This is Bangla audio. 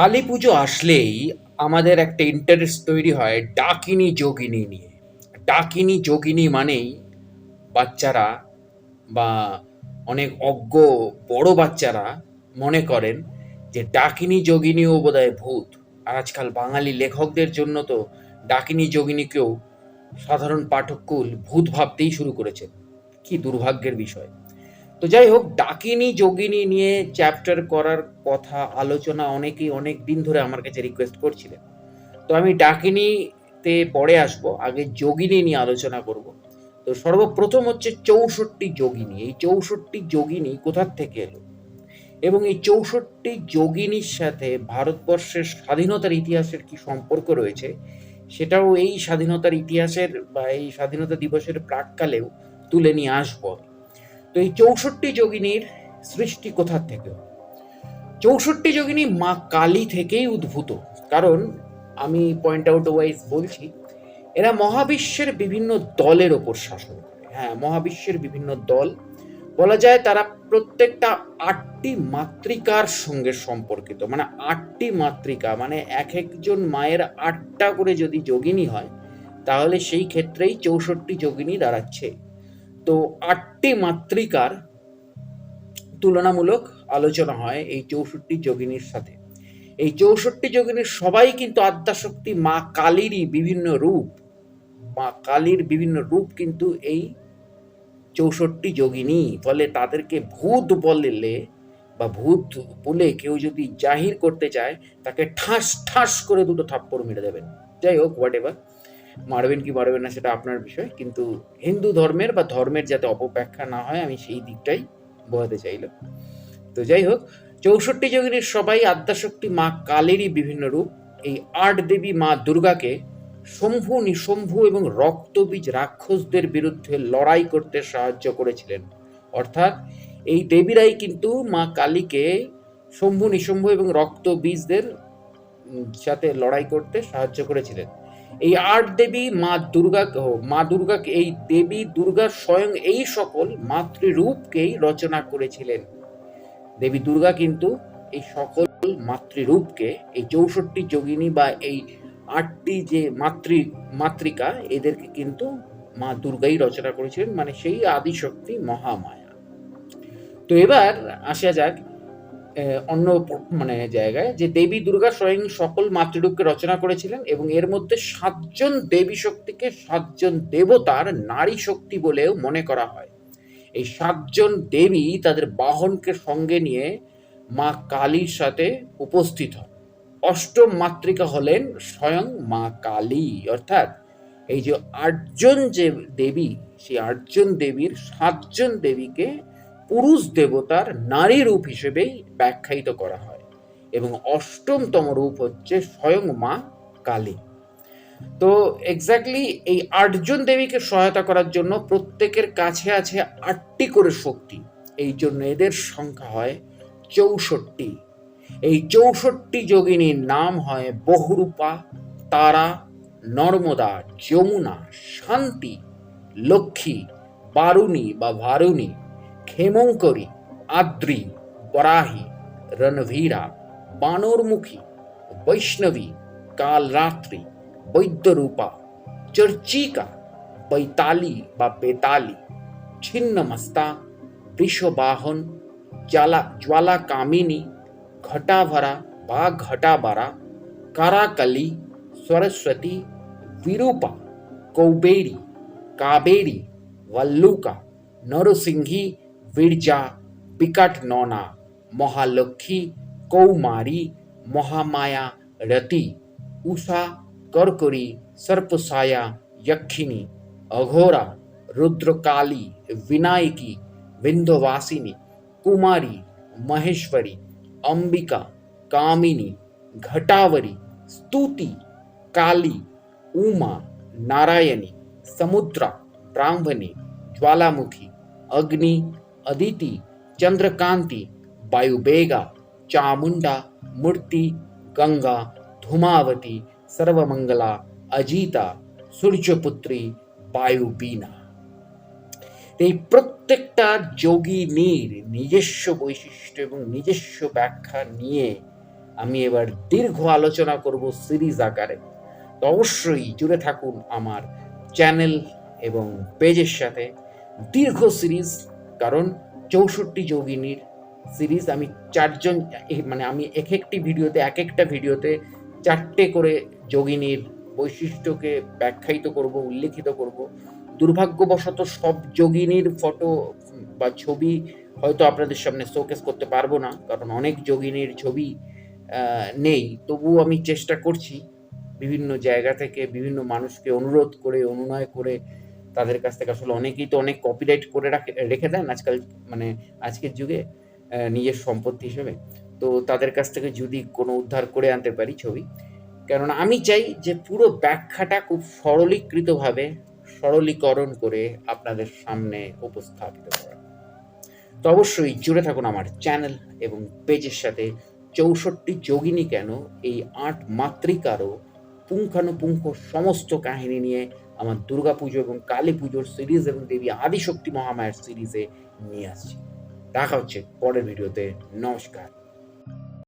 কালী পুজো আসলেই আমাদের একটা ইন্টারেস্ট তৈরি হয় ডাকিনি যোগিনী নিয়ে। ডাকিনি যোগিনী মানেই বাচ্চারা বা অনেক অজ্ঞ বড় বাচ্চারা মনে করেন যে ডাকিনী যোগিনীও বোধহয় ভূত। আর আজকাল বাঙালি লেখকদের জন্য তো ডাকিনী যোগিনীকেও সাধারণ পাঠককুল ভূত ভাবতেই শুরু করেছে। কি দুর্ভাগ্যের বিষয়। তো যাই হোক, ডাকিনী, যোগিনী নিয়ে চ্যাপ্টার করার কথা, আলোচনা অনেকেই অনেক দিন ধরে আমার কাছে রিকোয়েস্ট করছিলেন তো আমি ডাকিনীতে পরে আসব, আগে যোগিনী নিয়ে আলোচনা করব। তো সর্বপ্রথম হচ্ছে চৌষট্টি যোগিনী। এই চৌষট্টি যোগিনী কোথার থেকে এলো? এবং এই চৌষট্টি যোগিনীর সাথে ভারতবর্ষের স্বাধীনতার ইতিহাসের কি সম্পর্ক রয়েছে, সেটাও এই স্বাধীনতার ইতিহাসের বা এই স্বাধীনতা দিবসের প্রাককালেও তুলে নিয়ে আসব তো এই চৌষট্টি যোগিনীর সৃষ্টি কোথার থেকে চৌষট্টি যোগিনী মা কালী থেকেই উদ্ভূত। কারণ আমি পয়েন্ট আউট ওয়াইজ বলছি, এরা মহাবিশ্বের বিভিন্ন দলের ওপর শাসন করে। হ্যাঁ মহাবিশ্বের বিভিন্ন দল। বলা যায় তারা প্রত্যেকটা আটটি মাতৃকার সঙ্গে সম্পর্কিত। মানে আটটি মাতৃকা মানে এক একজন মায়ের আটটা করে যদি যোগিনী হয়, তাহলে সেই ক্ষেত্রেই চৌষট্টি যোগিনী দাঁড়াচ্ছে। তো আটটি মাতৃকার তুলনামূলক আলোচনা হয় এই চৌষট্টি যোগিনীর সাথে। এই চৌষট্টি যোগিনীর সবাই কিন্তু আদ্যাশক্তি মা কালীরই বিভিন্ন রূপ। মা কালীর বিভিন্ন রূপ কিন্তু এই চৌষট্টি যোগিনী, ফলে তাদেরকে ভূত বললে বা ভূত বলে কেউ যদি জাহির করতে চায়, তাকে ঠাস ঠাস করে দুটো থাপ্পড় মেরে দেবেন। যাই হোক হোয়াট এভার মারবেন কি মারবেন না সেটা আপনার বিষয়। কিন্তু হিন্দু ধর্মের বা ধর্মের যাতে অপব্যাখ্যা না হয়, আমি সেই দিকটাই বোঝাতে চাইলাম তো যাই হোক, চৌষট্টি যোগিনীর সবাই আদ্যাশক্তি মা কালেরই বিভিন্ন রূপ। এই আট দেবী মা দুর্গাকে শম্ভু, নিশম্ভু এবং রক্তবীজ রাক্ষসদের বিরুদ্ধে লড়াই করতে সাহায্য করেছিলেন। অর্থাৎ এই দেবীরাই কিন্তু মা কালীকে শম্ভু, নিশম্ভু এবং রক্তবীজদের সাথে লড়াই করতে সাহায্য করেছিলেন। এই আট দেবী, মা দুর্গা মা দুর্গাকে এই দেবী দুর্গা স্বয়ং এই সকল মাতৃরূপকেই রচনা করেছিলেন। দেবী দুর্গা কিন্তু এই সকল মাতৃরূপকে, এই চৌষট্টি যোগিনী বা এই আটটি যে মাতৃ, মাতৃকা, এদেরকে কিন্তু মা দুর্গাই রচনা করেছিলেন মানে সেই আদিশক্তি মহামায়া। তো এবার আসা যাক অন্য মানে জায়গায় যে দেবী দুর্গা স্বয়ং সকল মাতৃরূপকে রচনা করেছিলেন এবং এর মধ্যে সাতজন দেবী শক্তিকে সাতজন দেবতার নারী শক্তি বলেও মনে করা হয়। এই সাতজন দেবী তাদের বাহনকে সঙ্গে নিয়ে মা কালীর সাথে উপস্থিত হন। অষ্টম মাতৃকা হলেন স্বয়ং মা কালী। অর্থাৎ এই যে আটজন যে দেবী, সেই আটজন দেবীর সাতজন দেবীকে পুরুষ দেবতার নারী রূপ হিসেবেই ব্যাখ্যায়িত করা হয় এবং অষ্টমতম রূপ হচ্ছে স্বয়ং মা কালী। তো এক্স্যাক্টলি এই আটজন দেবীকে সহায়তা করার জন্য প্রত্যেকের কাছে আছে আটটি করে শক্তি। এই জন্য এদের সংখ্যা হয় চৌষট্টি। এই চৌষট্টি যোগিনীর নাম হয় বহুরূপা, তারা, নর্মদা, যমুনা, শান্তি, লক্ষ্মী, বারুণী বা ভারুণী। ক্ষেমঙ্করী আদ্রি বরাহি রণভীরা বানরমুখী বৈষ্ণবী কালরাত্রি বৈদ্যরূপা চর্চিকা বৈতালি বা বেতালি ছিন্নমস্তা বৃষবাহন জ্বালা জ্বালা কামিনী ঘটাভরা বা ঘটাবারা কারাকালি সরস্বতী বিরূপা কৌবেরি কাবেরি वल्लुका नरसिंही विरजा, बिकट नौना महालक्ष्मी कौमारी, महामाया, रति, उषा, करकरी, सर्पसाया, यक्षिणी, अघोरा, रुद्रकाली, विनायकी, विंध्यवासिनी, कुमारी, महेश्वरी, अंबिका, कामिनी, घटावरी, स्तुति, काली, उमा, नारायणी, समुद्रा, ब्राह्मणी, ज्वालामुखी, अग्नि अदिति चंद्रकांति वायुबेगा चामुंडा मूर्ति गंगा धूमावती सर्वमंगला अजिता সূর্যপুত্রী বায়ুবীনা এই প্রত্যেকটা যোগিনীর নিজস্ব বৈশিষ্ট্য এবং নিজস্ব ব্যাখ্যা নিয়ে আমি এবার দীর্ঘ আলোচনা করব সিরিজ আকারে তো অবশ্যই জুড়ে থাকুন আমার চ্যানেল এবং পেজের সাথে দীর্ঘ সিরিজ কারণ চৌষট্টি যোগিনীর সিরিজ আমি চারজন মানে আমি এক একটি ভিডিওতে এক একটা ভিডিওতে চারটে করে যোগিনীর বৈশিষ্ট্যকে ব্যাখ্যায়িত করব, উল্লেখিত করব। দুর্ভাগ্যবশত সব যোগিনীর ফটো বা ছবি হয়তো আপনাদের সামনে শোকেস করতে পারব না, কারণ অনেক যোগিনীর ছবি নেই। তবুও আমি চেষ্টা করছি বিভিন্ন জায়গা থেকে বিভিন্ন মানুষকে অনুরোধ করে, অনুনয় করে তাদের কাছ থেকে আসলে অনেকেই তো অনেক কপিরাইট করে রাখে, রেখে দেন আজকাল মানে আজকের যুগে নিজের সম্পত্তি হিসেবে। তো তাদের কাছ থেকে যদি কোনো উদ্ধার করে আনতে পারি ছবি, কেননা আমি চাই যে পুরো ব্যাখ্যাটা খুব সরলীকৃতভাবে, সরলীকরণ করে আপনাদের সামনে উপস্থাপিত করা। তো অবশ্যই জুড়ে থাকুন আমার চ্যানেল এবং পেজের সাথে। চৌষট্টি যোগিনী কেন? এই আট মাতৃকারও পুঙ্খানুপুঙ্খ সমস্ত কাহিনী নিয়ে আমার দুর্গা পুজো এবং কালী পুজোর সিরিজ এবং দেবী আদিশক্তি মহামায়ের সিরিজে নিয়ে আসছি। দেখা হচ্ছে পরের ভিডিওতে নমস্কার।